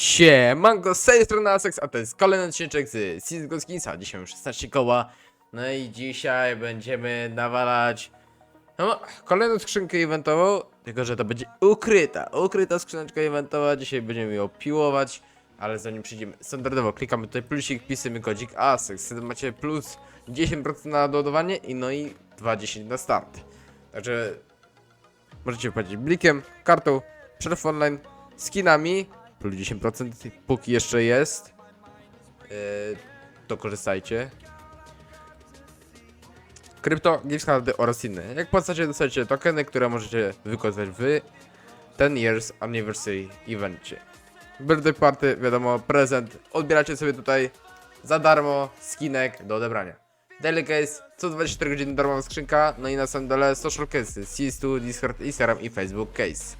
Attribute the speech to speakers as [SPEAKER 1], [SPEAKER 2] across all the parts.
[SPEAKER 1] Siemanko, z tej strony Asex, a to jest kolejny odcinek z Season Skinsa. Dzisiaj mam 16 koła. No i dzisiaj będziemy nawalać no, kolejną skrzynkę eventową, tylko że to będzie ukryta, ukryta skrzyneczka eventowa. Dzisiaj będziemy ją piłować, ale zanim przyjdziemy standardowo, klikamy tutaj plusik, pisujemy kodzik Asex. Wtedy macie plus 10% na doładowanie i no i 20 na start. Także możecie płacić blikiem, kartą, przelew online, skinami, plus 10% póki jeszcze jest. Yy, to korzystajcie. Krypto, gift cardy oraz inne. Jak płacacie, dostajecie tokeny, które możecie wykorzystać w 10 Years Anniversary evencie. Birthday party, wiadomo, prezent. Odbieracie sobie tutaj za darmo skinek do odebrania. Daily case, co 24 godziny darmowa skrzynka, no i na samym dole social case, CS2, Discord, Instagram i Facebook case.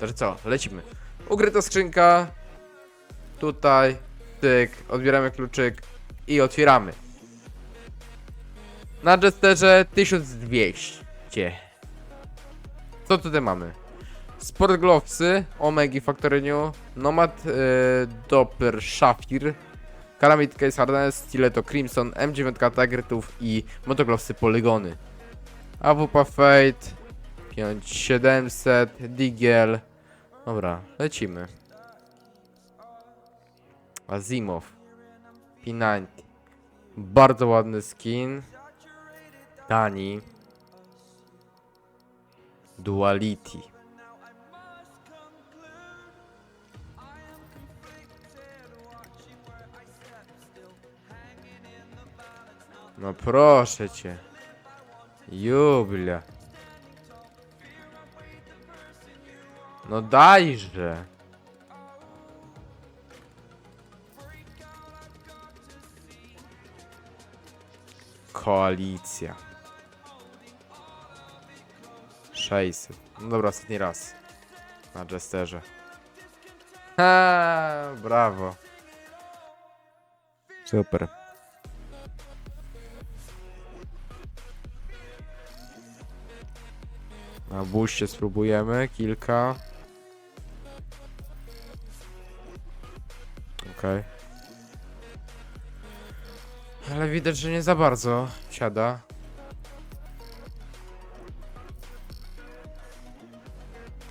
[SPEAKER 1] Także co, lecimy. Ukryta skrzynka, tutaj, tyk, odbieramy kluczyk i otwieramy. Na Jesterze 1200. Co tutaj mamy? Sport Glovesy, Omegi Factory New, Nomad yy, Doppler Shafir, Calamit Case Harness, Stiletto Crimson, M9 Tagrytów i Motoglovesy Polygony. AWP Fate, 5700, Digiel. Dobra, lecimy. Azimov, P90. Bardzo ładny skin. Dani. Duality. No proszę cię. Jublia. No dajże. Koalicja. 600. No dobra, ostatni raz. Na Jesterze. Ha, brawo. Super. Na buście spróbujemy kilka. Okej. Ale widać, że nie za bardzo siada.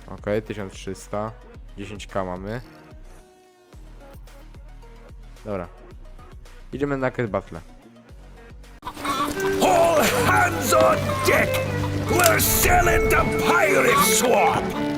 [SPEAKER 1] Okej, 1300. 10k mamy. Dobra. Idziemy na Cat Battle.
[SPEAKER 2] All hands on deck! We're sailing to Pirate Swamp!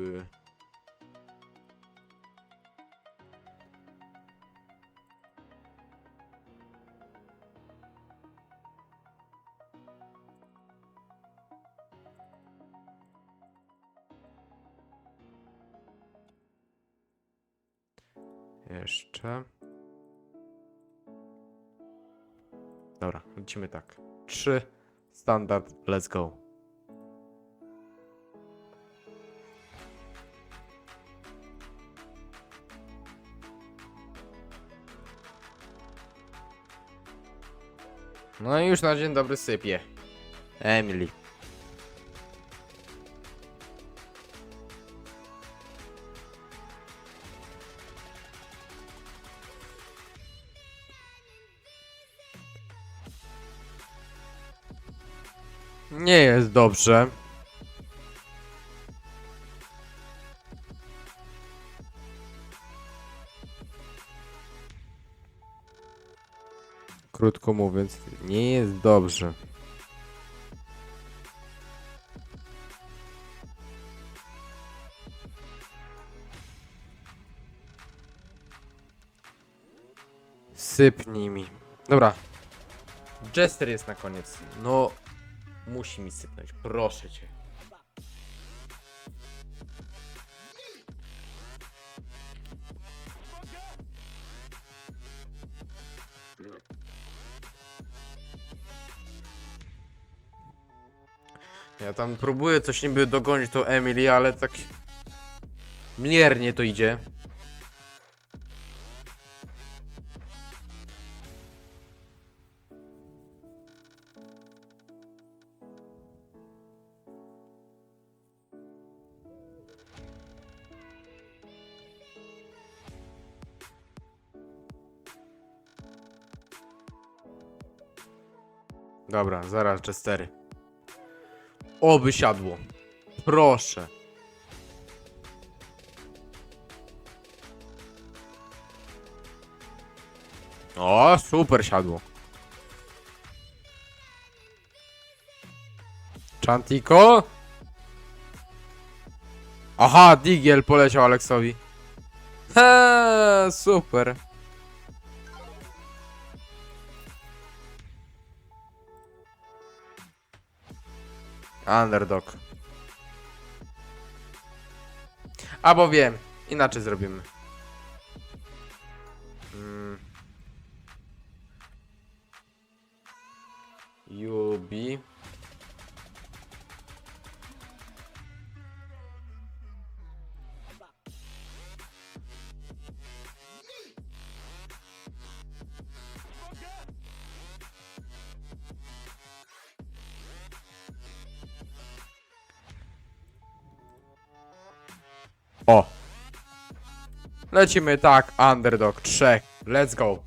[SPEAKER 1] Juby. Jeszcze. Dobra, lecimy tak. Trzy, standard, let's go. No i już na dzień dobry sypie. Emily. Nie jest dobrze. Krótko mówiąc, nie jest dobrze. Sypnij mi. Dobra. Jester jest na koniec. No, musi mi sypnąć. Proszę cię. Ja tam próbuję coś niby dogonić tą Emily, ale tak... Miernie to idzie. Dobra, zaraz Chestery. Oby siadło. Proszę. O, super siadło. Chantico? Aha, Digiel poleciał Aleksowi. He, super. Underdog. Albo wiem, inaczej zrobimy. Mm. Yubi. Lecimy tak, underdog, trzech. Let's go.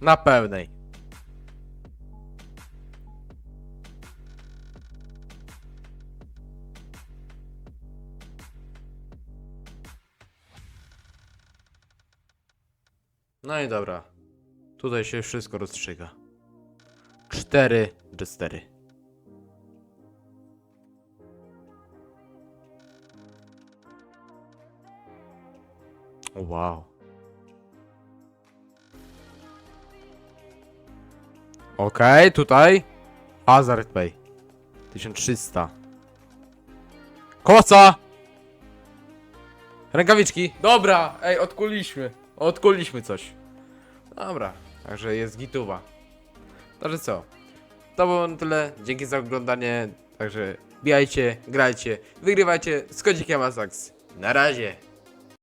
[SPEAKER 1] Na pełnej. No i dobra. Tutaj się wszystko rozstrzyga. Cztery do Wow. Okej, tutaj. Hazard Pay. 1300. Kosa! Rękawiczki. Dobra, ej, odkuliśmy. Odkuliśmy coś. Dobra, także jest gituwa. Także co? To było na tyle. Dzięki za oglądanie. Także bijajcie, grajcie, wygrywajcie z kodzikiem Asax. Na razie.